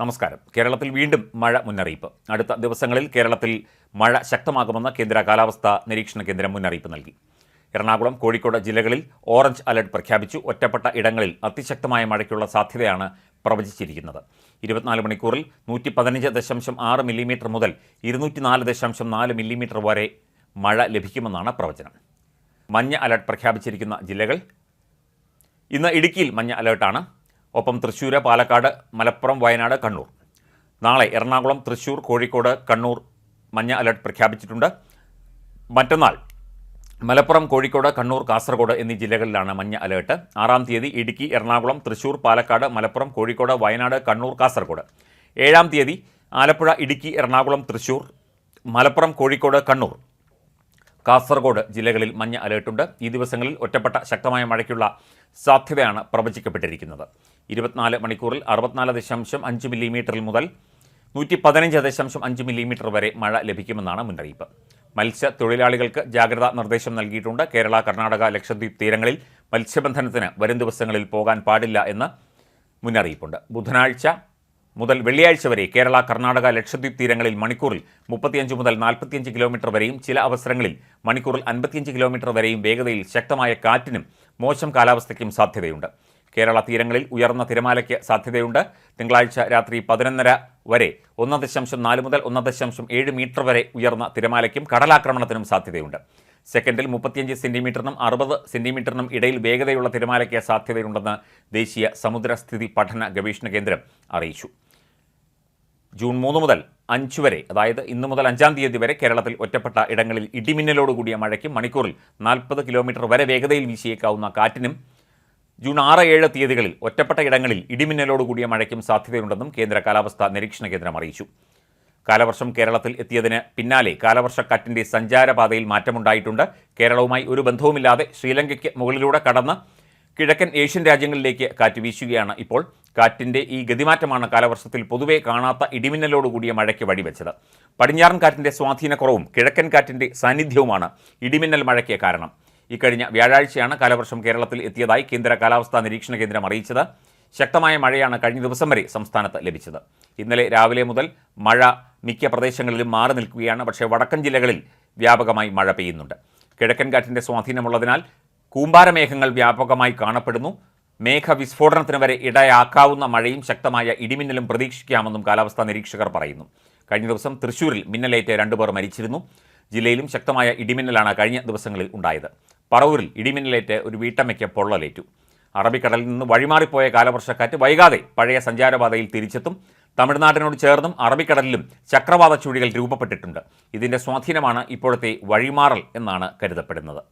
നമസ്കാരം. കേരളത്തിൽ വീണ്ടും മഴ മുന്നറിയിപ്പ്. അടുത്ത ദിവസങ്ങളിൽ കേരളത്തിൽ മഴ ശക്തമാകുമെന്ന് കേന്ദ്ര കാലാവസ്ഥാ നിരീക്ഷണ കേന്ദ്രം മുന്നറിയിപ്പ് നൽകി. എറണാകുളം കോഴിക്കോട് ജില്ലകളിൽ ഓറഞ്ച് അലർട്ട് പ്രഖ്യാപിച്ചു. ഒറ്റപ്പെട്ട ഇടങ്ങളിൽ അതിശക്തമായ മഴയ്ക്കുള്ള സാധ്യതയാണ് പ്രവചിച്ചിരിക്കുന്നത്. ഇരുപത്തിനാല് മണിക്കൂറിൽ നൂറ്റി പതിനഞ്ച് ദശാംശം ആറ് മില്ലിമീറ്റർ മുതൽ ഇരുന്നൂറ്റി നാല് ദശാംശം നാല് മില്ലിമീറ്റർ വരെ മഴ ലഭിക്കുമെന്നാണ് പ്രവചനം. മഞ്ഞ അലർട്ട് പ്രഖ്യാപിച്ചിരിക്കുന്ന ജില്ലകൾ? ഇന്ന് ഇടുക്കിയിൽ മഞ്ഞ അലേർട്ടാണ്. ഒപ്പം തൃശ്ശൂർ പാലക്കാട് മലപ്പുറം വയനാട് കണ്ണൂർ. നാളെ എറണാകുളം തൃശ്ശൂർ കോഴിക്കോട് കണ്ണൂർ മഞ്ഞ അലർട്ട് പ്രഖ്യാപിച്ചിട്ടുണ്ട്. മറ്റന്നാൾ മലപ്പുറം കോഴിക്കോട് കണ്ണൂർ കാസർഗോഡ് എന്നീ ജില്ലകളിലാണ് മഞ്ഞ അലേർട്ട്. ആറാം തീയതി ഇടുക്കി എറണാകുളം തൃശ്ശൂർ പാലക്കാട് മലപ്പുറം കോഴിക്കോട് വയനാട് കണ്ണൂർ കാസർഗോഡ്. ഏഴാം തീയതി ആലപ്പുഴ ഇടുക്കി എറണാകുളം തൃശ്ശൂർ മലപ്പുറം കോഴിക്കോട് കണ്ണൂർ. കാസർഗോഡ് ജില്ലകളിൽ മഞ്ഞ അലേർട്ടുണ്ട്. ഈ ദിവസങ്ങളിൽ ഒറ്റപ്പെട്ട ശക്തമായ മഴയ്ക്കുള്ള സാധ്യതയാണ് പ്രവചിക്കപ്പെട്ടിരിക്കുന്നത്. ഇരുപത്തിനാല് മണിക്കൂറിൽ അറുപത്തിനാല് ദശാംശം അഞ്ച് മില്ലിമീറ്ററിൽ മുതൽ നൂറ്റി പതിനഞ്ച് ദശാംശം അഞ്ച് മില്ലിമീറ്റർ വരെ മഴ ലഭിക്കുമെന്നാണ് മുന്നറിയിപ്പ്. മത്സ്യത്തൊഴിലാളികൾക്ക് ജാഗ്രതാ നിർദ്ദേശം നൽകിയിട്ടുണ്ട്. കേരള കർണാടക ലക്ഷദ്വീപ് തീരങ്ങളിൽ മത്സ്യബന്ധനത്തിന് വരും ദിവസങ്ങളിൽ പോകാൻ പാടില്ല എന്ന് മുന്നറിയിപ്പുണ്ട്. ബുധനാഴ്ച മുതൽ വെള്ളിയാഴ്ച വരെ കേരള കർണാടക ലക്ഷദ്വീപ് തീരങ്ങളിൽ മണിക്കൂറിൽ മുപ്പത്തിയഞ്ച് മുതൽ നാൽപ്പത്തിയഞ്ച് കിലോമീറ്റർ വരെയും ചില അവസരങ്ങളിൽ മണിക്കൂറിൽ അൻപത്തിയഞ്ച് കിലോമീറ്റർ വരെയും വേഗതയിൽ ശക്തമായ കാറ്റിനും മോശം കാലാവസ്ഥയ്ക്കും സാധ്യതയുണ്ട്. കേരള തീരങ്ങളിൽ ഉയർന്ന തിരമാലയ്ക്ക് സാധ്യതയുണ്ട്. തിങ്കളാഴ്ച രാത്രി പതിനൊന്നര വരെ ഒന്ന് ദശാംശം നാല് മുതൽ ഒന്ന് ദശാംശം ഏഴ് മീറ്റർ വരെ ഉയർന്ന തിരമാലയ്ക്കും കടലാക്രമണത്തിനും സാധ്യതയുണ്ട്. സെക്കൻഡിൽ മുപ്പത്തിയഞ്ച് സെന്റിമീറ്ററിനും അറുപത് സെന്റിമീറ്ററിനും ഇടയിൽ വേഗതയുള്ള തിരമാലയ്ക്ക് സാധ്യതയുണ്ടെന്ന് ദേശീയ സമുദ്രസ്ഥിതി പഠന ഗവേഷണ കേന്ദ്രം അറിയിച്ചു. ജൂൺ മൂന്ന് മുതൽ അഞ്ച് വരെ അതായത് ഇന്ന് മുതൽ അഞ്ചാം തീയതി വരെ കേരളത്തിൽ ഒറ്റപ്പെട്ട ഇടങ്ങളിൽ ഇടിമിന്നലോട് കൂടിയ മഴയ്ക്ക് മണിക്കൂറിൽ നാൽപ്പത് കിലോമീറ്റർ വരെ വേഗതയിൽ വീശിയേക്കാവുന്ന കാറ്റിനും ജൂൺ ആറ് ഏഴ് തീയതികളിൽ ഒറ്റപ്പെട്ട ഇടങ്ങളിൽ ഇടിമിന്നലോട് കൂടിയ മഴയ്ക്കും സാധ്യതയുണ്ടെന്നും കേന്ദ്ര കാലാവസ്ഥാ നിരീക്ഷണ കേന്ദ്രം അറിയിച്ചു. കാലവർഷം കേരളത്തിൽ എത്തിയതിന് പിന്നാലെ കാലവർഷക്കാറ്റിന്റെ സഞ്ചാരപാതയിൽ മാറ്റമുണ്ടായിട്ടുണ്ട്. കേരളവുമായി ഒരു ബന്ധവുമില്ലാതെ ശ്രീലങ്കയ്ക്ക് മുകളിലൂടെ കടന്ന് കിഴക്കൻ ഏഷ്യൻ രാജ്യങ്ങളിലേക്ക് കാറ്റ് വീശുകയാണ് ഇപ്പോൾ. കാറ്റിന്റെ ഈ ഗതിമാറ്റമാണ് കാലവർഷത്തിൽ പൊതുവെ കാണാത്ത ഇടിമിന്നലോടുകൂടിയ മഴയ്ക്ക് വഴിവെച്ചത്. പടിഞ്ഞാറൻ കാറ്റിന്റെ സ്വാധീനക്കുറവും കിഴക്കൻ കാറ്റിന്റെ സാന്നിധ്യവുമാണ് ഇടിമിന്നൽ മഴയ്ക്ക് കാരണം. ഇക്കഴിഞ്ഞ വ്യാഴാഴ്ചയാണ് കാലവർഷം കേരളത്തിൽ എത്തിയതായി കേന്ദ്ര കാലാവസ്ഥാ നിരീക്ഷണ കേന്ദ്രം അറിയിച്ചത്. ശക്തമായ മഴയാണ് കഴിഞ്ഞ ദിവസം വരെ സംസ്ഥാനത്ത് ലഭിച്ചത്. ഇന്നലെ രാവിലെ മുതൽ മഴ മിക്ക പ്രദേശങ്ങളിലും മാറി നിൽക്കുകയാണ്. പക്ഷേ വടക്കൻ ജില്ലകളിൽ വ്യാപകമായി മഴ പെയ്യുന്നുണ്ട്. കിഴക്കൻ കാറ്റിന്റെ സ്വാധീനമുള്ളതിനാൽ കൂമ്പാരമേഘങ്ങൾ വ്യാപകമായി കാണപ്പെടുന്നു. മേഘവിസ്ഫോടനത്തിന് വരെ ഇടയാക്കാവുന്ന മഴയും ശക്തമായ ഇടിമിന്നലും പ്രതീക്ഷിക്കാമെന്നും കാലാവസ്ഥാ നിരീക്ഷകർ പറയുന്നു. കഴിഞ്ഞ ദിവസം തൃശ്ശൂരിൽ മിന്നലേറ്റ് രണ്ടുപേർ മരിച്ചിരുന്നു. ജില്ലയിലും ശക്തമായ ഇടിമിന്നലാണ് കഴിഞ്ഞ ദിവസങ്ങളിൽ ഉണ്ടായത്. പറവൂരിൽ ഇടിമിന്നലേറ്റ് ഒരു വീട്ടമ്മയ്ക്ക് പൊള്ളലേറ്റു. അറബിക്കടലിൽ നിന്ന് വഴിമാറിപ്പോയ കാലവർഷക്കാറ്റ് വൈകാതെ പഴയ സഞ്ചാരപാതയിൽ തിരിച്ചെത്തും. തമിഴ്നാടിനോട് ചേർന്നും അറബിക്കടലിലും ചക്രവാത ചുഴികൾ രൂപപ്പെട്ടിട്ടുണ്ട്. ഇതിന്റെ സ്വാധീനമാണ് ഇപ്പോഴത്തെ വഴിമാറൽ എന്നാണ് കരുതപ്പെടുന്നത്.